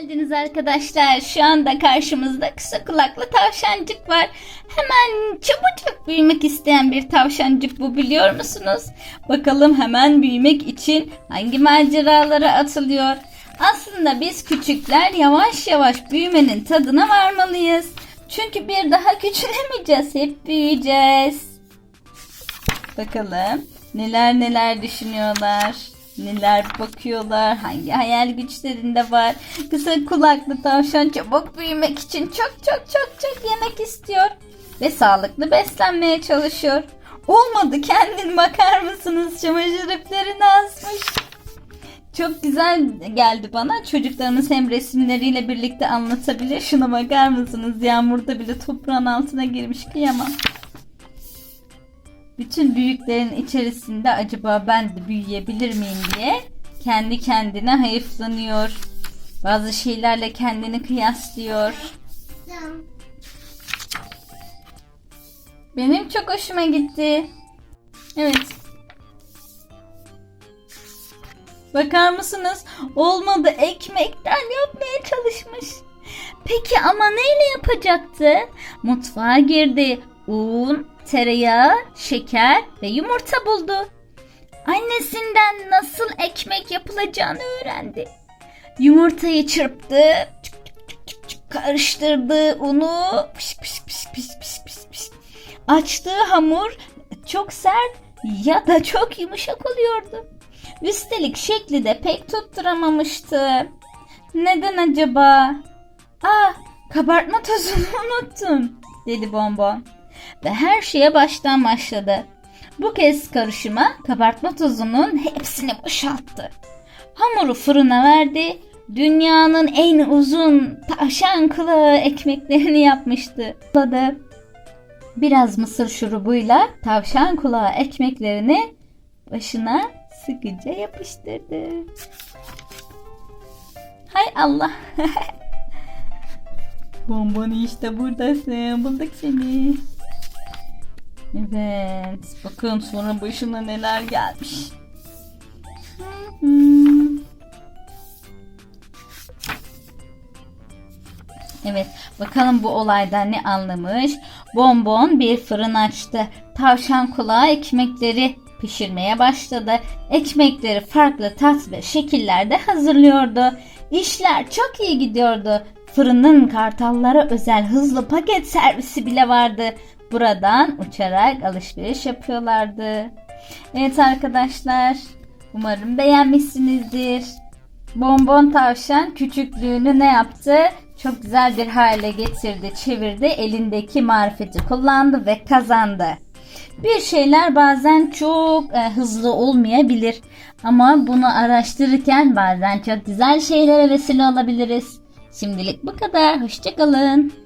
geldiniz arkadaşlar. Şu anda karşımızda kısa kulaklı tavşancık var. Hemen çabucak büyümek isteyen bir tavşancık bu biliyor musunuz? Bakalım hemen büyümek için hangi maceralara atılıyor? Aslında biz küçükler yavaş yavaş büyümenin tadına varmalıyız. Çünkü bir daha küçülemeyeceğiz, hep büyüyeceğiz. Bakalım neler neler düşünüyorlar. Neler bakıyorlar, hangi hayal güçlerinde var. Kısa kulaklı tavşan çabuk büyümek için çok çok çok çok yemek istiyor. Ve sağlıklı beslenmeye çalışıyor. Olmadı kendin bakar mısınız çamaşır iplerini asmış. Çok güzel geldi bana. Çocuklarımız hem resimleriyle birlikte anlatabilir. Şuna bakar mısınız? Yağmurda bile toprağın altına girmiş kıyamam. Bütün büyüklerin içerisinde acaba ben de büyüyebilir miyim diye kendi kendine hayıflanıyor. Bazı şeylerle kendini kıyaslıyor. Benim çok hoşuma gitti. Evet. Bakar mısınız? Olmadı ekmekten yapmaya çalışmış. Peki ama neyle yapacaktı? Mutfağa girdi. Un, tereyağı, şeker ve yumurta buldu. Annesinden nasıl ekmek yapılacağını öğrendi. Yumurtayı çırptı, karıştırdı unu, piş piş piş piş piş piş piş. Açtığı hamur çok sert ya da çok yumuşak oluyordu. Üstelik şekli de pek tutturamamıştı. Neden acaba? Aa, kabartma tozunu unuttum, dedi Bonbon. Ve her şeye baştan başladı. Bu kez karışıma kabartma tozunun hepsini boşalttı. Hamuru fırına verdi. Dünyanın en uzun tavşan kulağı ekmeklerini yapmıştı. Biraz mısır şurubuyla tavşan kulağı ekmeklerini başına sıkıca yapıştırdı. Hay Allah. Bonbon işte buradasın. Bulduk seni. Evet. Bakın sonra başına neler gelmiş. Hı. Evet, bakalım bu olaydan ne anlamış? Bonbon bir fırın açtı. Tavşan kulağı ekmekleri pişirmeye başladı. Ekmekleri farklı tat ve şekillerde hazırlıyordu. İşler çok iyi gidiyordu. Fırının kartallara özel hızlı paket servisi bile vardı. Buradan uçarak alışveriş yapıyorlardı. Evet arkadaşlar, umarım beğenmişsinizdir. Bonbon tavşan küçüklüğünü ne yaptı? Çok güzel bir hale getirdi, çevirdi. Elindeki marifeti kullandı ve kazandı. Bir şeyler bazen çok e, hızlı olmayabilir. Ama bunu araştırırken bazen çok güzel şeylere vesile olabiliriz. Şimdilik bu kadar. Hoşçakalın.